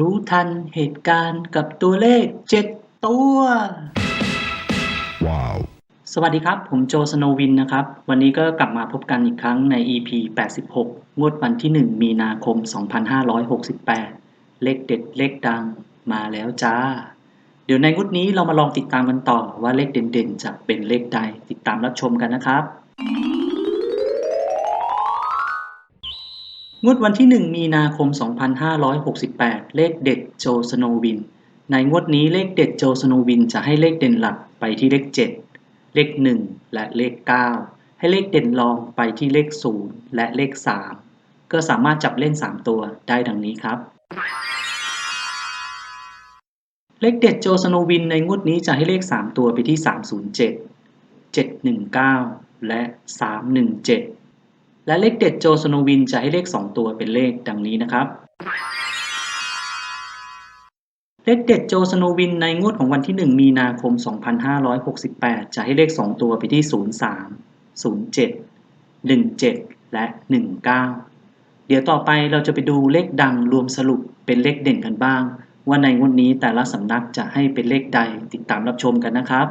รู้ทันเหตุการณ์กับตัวเลขเจ็ดตัว Wow. สวัสดีครับ ผมโจสโนวินนะครับ วันนี้ก็กลับมาพบกันอีกครั้งใน EP 86 งวดวันที่ 1 มีนาคม 2568 เลขเด็ดเลขดังมาแล้วจ้า เดี๋ยวในงวดนี้เรามาลองติดตามกันต่อว่าเลขเด่นๆจะเป็นเลขใดติดตามรับชมกันนะครับ งวดวันที่ 1 มีนาคม 2568 เลขเด็ดโจสโนวิน ในงวดนี้เลขเด็ดโจสโนวินจะให้เลขเด่นหลักไปที่เลข 7 เลข 1 และเลข 9 ให้เลขเด่นรองไปที่เลข 0 และเลข 3 ก็สามารถจับเล่น 3 ตัวได้ดังนี้ครับ เลขเด็ดโจสโนวินในงวดนี้จะให้เลข 3 ตัวไปที่ 307 719 และ 317 และเลขเด็ดโจสโนวินจะให้เลข 2 ตัวเป็นเลขดังนี้นะครับ เลขเด็ดโจสโนวินในงวดของวันที่ 1 มีนาคม 2568 จะให้เลข 2 ตัวไปที่ 03 07 17 และ 19 เดี๋ยวต่อไปเราจะไปดูเลขดังรวมสรุปเป็นเลขเด่นกันบ้าง ว่าในงวดนี้แต่ละสำนักจะให้เป็นเลขใดติดตามรับชมกันนะครับ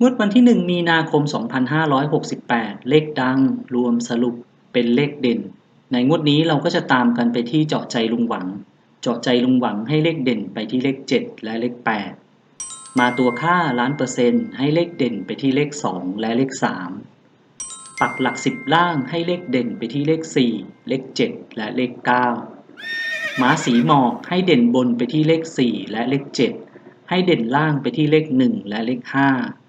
งวดวันที่ 1 มีนาคม 2568 เลขดังรวมสรุปเป็นเลขเด่น ในงวดนี้เราก็จะตามกันไปที่เจาะใจลุงหวัง เจาะใจลุงหวังให้เลขเด่นไปที่เลข 7 และเลข 8 มาตัวค่าล้านเปอร์เซ็นต์ให้เลขเด่นไปที่เลข 2 และเลข 3 ปักหลัก 10 ล่างให้เลขเด่นไปที่เลข 4 เลข 7 และเลข9หมาสีหมอกให้เด่นบนไปที่เลข 4 และเลข 7 ให้เด่นล่างไปที่เลข 1 และเลข 5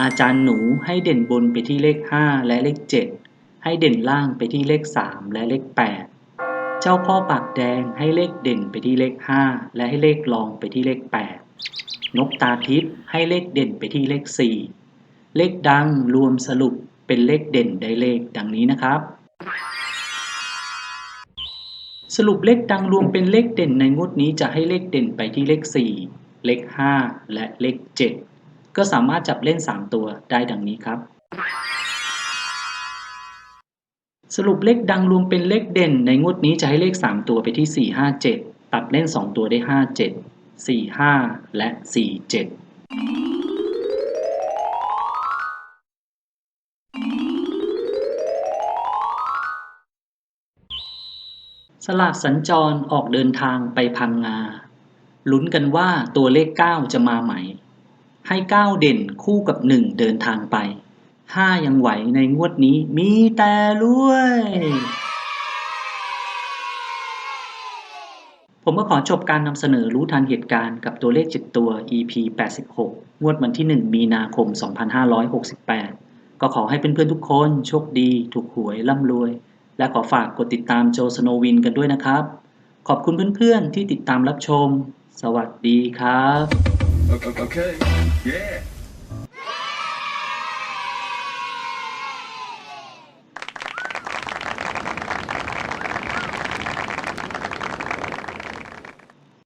อาจารย์หนูให้เด่นบนไปที่เลข 5 และเลข 7 ให้เด่นล่างไปที่เลข 3 และเลข 8 เจ้าพ่อปากแดงให้เลขเด่นไปที่เลข 5 และให้เลขรองไปที่เลข 8 นกตาทิพย์ให้เลขเด่นไปที่เลข 4 เลขดังรวมสรุปเป็นเลขเด่นได้เลขดังนี้นะครับ สรุปเลขดังรวมเป็นเลขเด่นในงวดนี้จะให้เลขเด่นไปที่เลข 4 เลข 5 และเลข 7 ก็สามารถจับเล่น 3 ตัวได้ดังนี้ครับ สรุปเลขดังรวมเป็นเลขเด่น ในงวดนี้จะให้เลข 3 ตัวไปที่ 4 5 7 ตัดเล่น 2 ตัวได้ 5 7 4 5 และ 4 7สลากสัญจรออกเดินทางไปพังงา ลุ้นกันว่าตัวเลข 9 จะมาไหม ให้9เด่นคู่กับ1เดินทางไป5ยังไหวในงวดนี้มีแต่รวย ผมก็ขอจบการนำเสนอรู้ทันเหตุการณ์กับตัวเลข 7 ตัว EP 86 งวดวันที่ 1 มีนาคม 2568 ก็ขอให้เพื่อนๆทุกคนโชคดี ถูกหวยร่ำรวย และขอฝากกดติดตามโจสโนวินกันด้วยนะครับ ขอบคุณเพื่อนๆที่ติดตามรับชม สวัสดีครับ okay. Yeah.